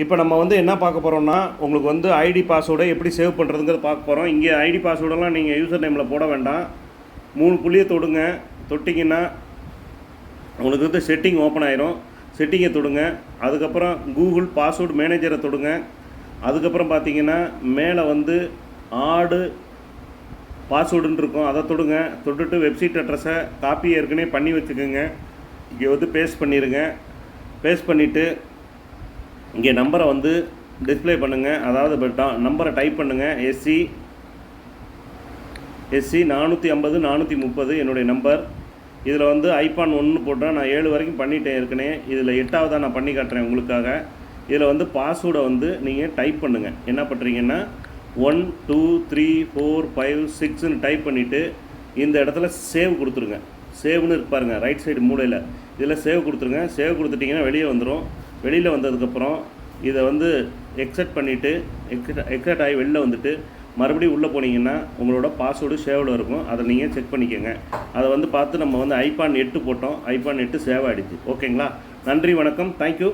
இப்போ நம்ம வந்து என்ன பார்க்க போகிறோம்னா உங்களுக்கு வந்து ஐடி பாஸ்வேர்டை எப்படி சேவ் பண்ணுறதுங்கிறது பார்க்க போகிறோம் இங்கே ஐடி பாஸ்வேர்டெல்லாம் நீங்கள் யூசர் நேமில் போட வேண்டாம். மூணு புள்ளியை தொடுங்க. தொட்டிங்கன்னா உங்களுக்கு வந்து செட்டிங் ஓப்பன் ஆயிரும். செட்டிங்கை தொடுங்க. அதுக்கப்புறம் கூகுள் பாஸ்வேர்டு மேனேஜரை தொடுங்க. அதுக்கப்புறம் பார்த்தீங்கன்னா மேலே வந்து ஆடு பாஸ்வேர்டுன்னு இருக்கும். அதை தொடுங்க. தொட்டுட்டு வெப்சைட் அட்ரஸை காப்பி ஏற்கனவே பண்ணி வச்சுக்கோங்க. இங்கே வந்து பேஸ்ட் பண்ணிடுங்க பேஸ்ட் பண்ணிவிட்டு இங்கே நம்பரை வந்து டிஸ்ப்ளே பண்ணுங்கள் அதாவது இப்போ நம்பரை டைப் பண்ணுங்கள் எஸ்சி எஸ்சி நானூற்றி ஐம்பது நானூற்றி முப்பது என்னுடைய நம்பர். இதில் வந்து ஐபான் ஒன்று போட்டால் நான் ஏழு வரைக்கும் பண்ணிட்டேன் ஏற்கனவே இதில் எட்டாவதாக நான் பண்ணி காட்டுறேன் உங்களுக்காக. இதில் வந்து பாஸ்வேர்டை வந்து நீங்கள் டைப் பண்ணுங்கள் என்ன பண்ணுறீங்கன்னா one two three four five சிக்ஸ்னு டைப் பண்ணிவிட்டு இந்த இடத்துல சேவ் கொடுத்துருங்க. சேவ்னு இருப்பாருங்க ரைட் சைடு மூலையில். இதில் சேவ் கொடுத்துருங்க. சேவ் கொடுத்துட்டிங்கன்னா வெளியே வந்துடும் வெளியில் வந்ததுக்கப்புறம் இதை வந்து எக்ஸட் பண்ணிவிட்டு எக்ஸட் எக்ஸட் ஆகி வெளில வந்துட்டு மறுபடியும் உள்ளே போனீங்கன்னா உங்களோட பாஸ்வேர்டு சேவில் இருக்கும். அதை நீங்கள் செக் பண்ணிக்கோங்க. அதை வந்து பார்த்து நம்ம வந்து ஐபான் எட்டு போட்டோம். ஐபான் எட்டு சேவ் ஆகிடுச்சு ஓகேங்களா நன்றி வணக்கம். தேங்க்யூ